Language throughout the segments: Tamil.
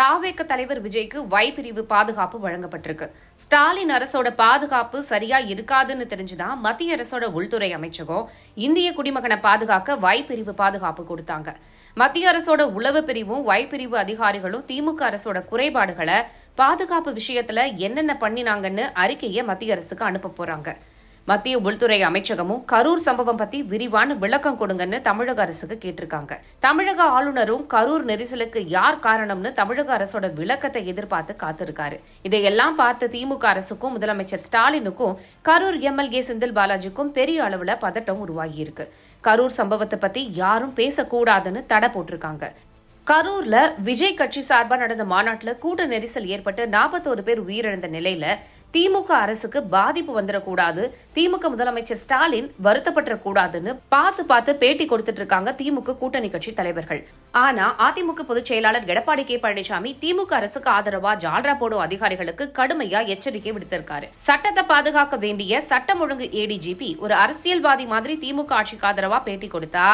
தாவேக்க தலைவர் விஜய்க்கு வைப்பிரிவு பிரிவு பாதுகாப்பு வழங்கப்பட்டிருக்கு. ஸ்டாலின் அரசோட பாதுகாப்பு சரியா இருக்காதுன்னு தெரிஞ்சுதான் மத்திய அரசோட உள்துறை அமைச்சகம் இந்திய குடிமகனை பாதுகாக்க வைப்பிரிவு பிரிவு பாதுகாப்பு கொடுத்தாங்க. மத்திய அரசோட உளவு பிரிவும் வைப்பிரிவு பிரிவு அதிகாரிகளும் திமுக அரசோட குறைபாடுகளை பாதுகாப்பு விஷயத்துல என்னென்ன பண்ணினாங்கன்னு அறிக்கையை மத்திய அரசுக்கு அனுப்ப போறாங்க. மத்திய உள்துறை அமைச்சகமும் கரூர் சம்பவம் பத்தி விரிவான விளக்கம் கொடுங்கன்னு தமிழக அரசுக்கு கேட்டிருக்காங்க. தமிழக ஆளுநரும் கரூர் நெரிசலுக்கு யார் காரணம்னு தமிழக அரசோட விளக்கத்தை எதிர்பார்த்து காத்திருக்காரு. இதையெல்லாம் பார்த்து திமுக அரசுக்கும் முதலமைச்சர் ஸ்டாலினுக்கும் கரூர் எம்எல்ஏ செந்தில் பாலாஜிக்கும் பெரிய அளவுல பதட்டம் உருவாகியிருக்கு கரூர் சம்பவத்தை பத்தி யாரும் பேசக்கூடாதுன்னு தடை போட்டிருக்காங்க. கரூர்ல விஜய் கட்சி சார்பாக நடந்த மாநாட்டுல கூட்ட நெரிசல் ஏற்பட்டு நாற்பத்தோரு பேர் உயிரிழந்த நிலையில திமுக அரசுக்கு பாதிப்பு வந்துடக்கூடாது. திமுக முதலமைச்சர் ஸ்டாலின் வருத்தப்பட்டுறக்கூடாதுன்னு பார்த்து பார்த்து பேட்டி கொடுத்துட்டு இருக்காங்க திமுக கூட்டணி கட்சி தலைவர்கள். ஆனா அதிமுக பொதுச் செயலாளர் எடப்பாடி கே பழனிசாமி திமுக அரசுக்கு ஆதரவா ஜால்ரா போடும் அதிகாரிகளுக்கு கடுமையா எச்சரிக்கை விடுத்திருக்காரு. சட்டத்தை பாதுகாக்க வேண்டிய சட்டம் ஒழுங்கு ஏடிஜிபி ஒரு அரசியல்வாதி மாதிரி திமுக ஆட்சிக்கு ஆதரவா பேட்டி கொடுத்தா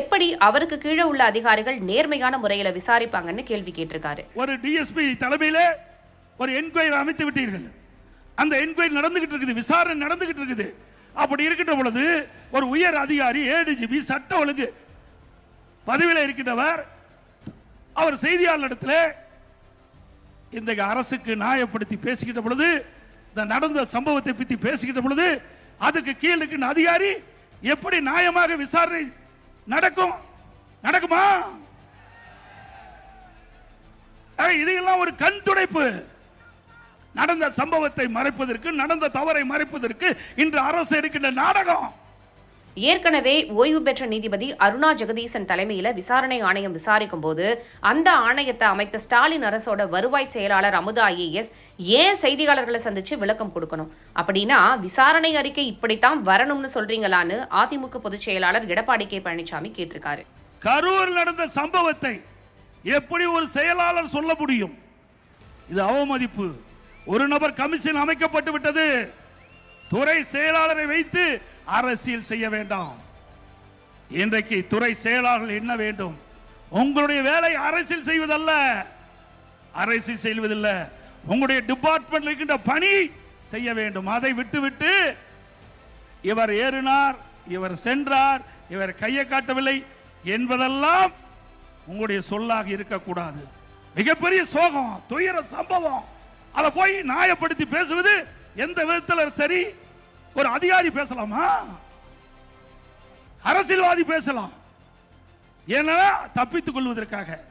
எப்படி அவருக்கு கீழே உள்ள அதிகாரிகள் நேர்மையான முறையில விசாரிப்பாங்கன்னு கேள்வி கேட்டிருக்காரு. ஒரு டிஎஸ்பி தலைமையில ஒரு என்கொயரி அமைத்து விட்டீர்கள். அந்த என்கொயரி நடந்துகிட்டு இருக்குது விசாரணை நடந்துகிட்டு இருக்குது. அப்படி இருக்கின்ற பொழுது ஒரு உயர் அதிகாரி ஏடிஜிபி சட்ட ஒழுங்கு பதவியில் இருக்கின்றவர். அவர் செய்தியாளரிடத்தில் இந்த அரசுக்கு நியாயப்படுத்தி பேசிக்கிட்ட பொழுது இந்த நடந்த சம்பவத்தை பற்றி பேசிக்கிட்ட பொழுது அதுக்கு கீழ் இருக்கின்ற அதிகாரி எப்படி நியாயமாக விசாரணை நடக்கும் நடக்குமா? இதையெல்லாம் ஒரு கண் துடைப்பு. நடந்த சம்பவத்தை மறைப்பதற்கு நடந்த தவறை மறைப்பதற்கு இன்று அரசு எடுக்கின்ற நாடகம். ஏற்கனவே ஓய்வு பெற்ற நீதிபதி அருணா ஜெகதீசன் தலைமையில விசாரணை ஆணையம் விசாரிக்கும் போது அந்த ஆணையத்தை அமைத்த ஸ்டாலின் அரசோட வருவாய் செயலாளர் அமுதா ஐஏஎஸ் ஏன் செய்தியாளர்களை சந்திச்சு விளக்கம் கொடுக்கணும்? அப்படின்னா விசாரணை அறிக்கை இப்படித்தான் வரணும்னு சொல்றீங்களான்னு அதிமுக பொதுச் செயலாளர் எடப்பாடி கே பழனிசாமி கேட்டிருக்காரு. கரூர் நடந்த சம்பவத்தை எப்படி ஒரு செயலாளர் சொல்ல முடியும்? இது அவமதிப்பு. ஒரு நபர் கமிஷன் அமைக்கப்பட்டு விட்டது. துறை செயலாளரை வைத்து அரசியல் செய்ய வேண்டாம். இன்றைக்கு துறை செயலாளர்கள் என்ன வேண்டும்? உங்களுடைய வேலை அரசியல் செய்வதல்ல. அரசியல் செய்வதில்லை. உங்களுடைய டிபார்ட்மெண்ட் இருக்கின்ற பணி செய்ய வேண்டும். அதை விட்டுவிட்டு இவர் ஏறினார் இவர் சென்றார் இவர் கையை காட்டவில்லை என்பதெல்லாம் உங்களுடைய சொல்லாக இருக்கக்கூடாது. மிகப்பெரிய சோகம் துயர சம்பவம். அதை போய் நியாயப்படுத்தி பேசுவது எந்த விதத்தில் சரி? ஒரு அதிகாரி பேசலாமா? அரசியல்வாதி பேசலாம். ஏன்னா தப்பித்துக் கொள்வதற்காக.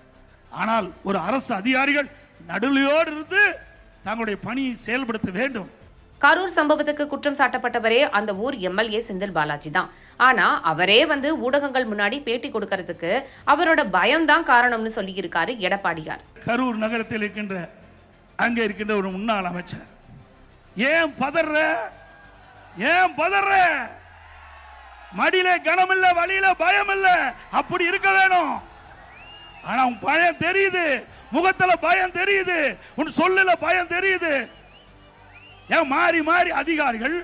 ஆனால் ஒரு அரசு அதிகாரிகள் நடுநிலையோடு இருந்து தங்களுடைய பணியை செயல்படுத்த வேண்டும். கரூர் சம்பவத்துக்கு குற்றம் சாட்டப்பட்டவரே அந்த ஊர் எம்எல்ஏ செந்தில் பாலாஜி தான் ஆனா அவரே வந்து ஊடகங்கள் முன்னாடி பேட்டி கொடுக்கறதுக்கு அவரோட பயம்தான் காரணம்னு சொல்லியிருக்காரு எடப்பாடியார். கரூர் நகரத்தில் இருக்கின்ற அங்கே இருக்கின்ற ஒரு முன்னாள் அமைச்சர். ஏன் பதற ஏன் பதற மடியில கனம் இல்ல வழியில பயம் இல்ல அப்படி இருக்க வேணும். ஆனா உன் பயம் தெரியுது. முகத்துல பயம் தெரியுது. உன் சொல்லல பயம் தெரியுது. ஏன் மாறி மாறி அதிகாரிகள்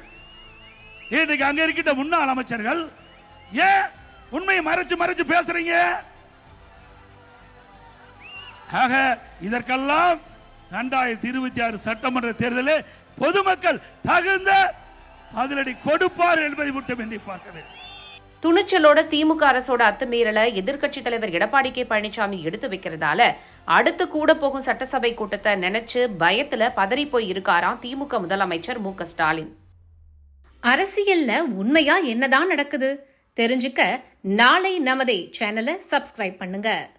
இன்னைக்கு அங்க இருக்கின்ற முன்னாள் அமைச்சர்கள் ஏன் உண்மையை மறைச்சு மறைச்சு பேசுறீங்க? ஆக இதற்கெல்லாம் இரண்டாயிரத்தி இருபத்தி ஆறு சட்டமன்ற தேர்தலில் பொதுமக்கள் தகுந்த பதிலடி கொடுப்பார் என்பதை மட்டும் எண்ணி பார்க்க வேண்டும். துணிச்சலோட திமுக அரசோட அத்துமீறலை எதிர்க்கட்சித் தலைவர் எடப்பாடி கே பழனிசாமி எடுத்து வைக்கிறதால அடுத்து கூட போகும் சட்டசபை கூட்டத்தை நினைச்சு பயத்துல பதறி போய் இருக்காராம் திமுக முதலமைச்சர் மு ஸ்டாலின். அரசியல்ல உண்மையா என்னதான் நடக்குது? தெரிஞ்சுக்க நாளை நமதே சேனலை சப்ஸ்கிரைப் பண்ணுங்க.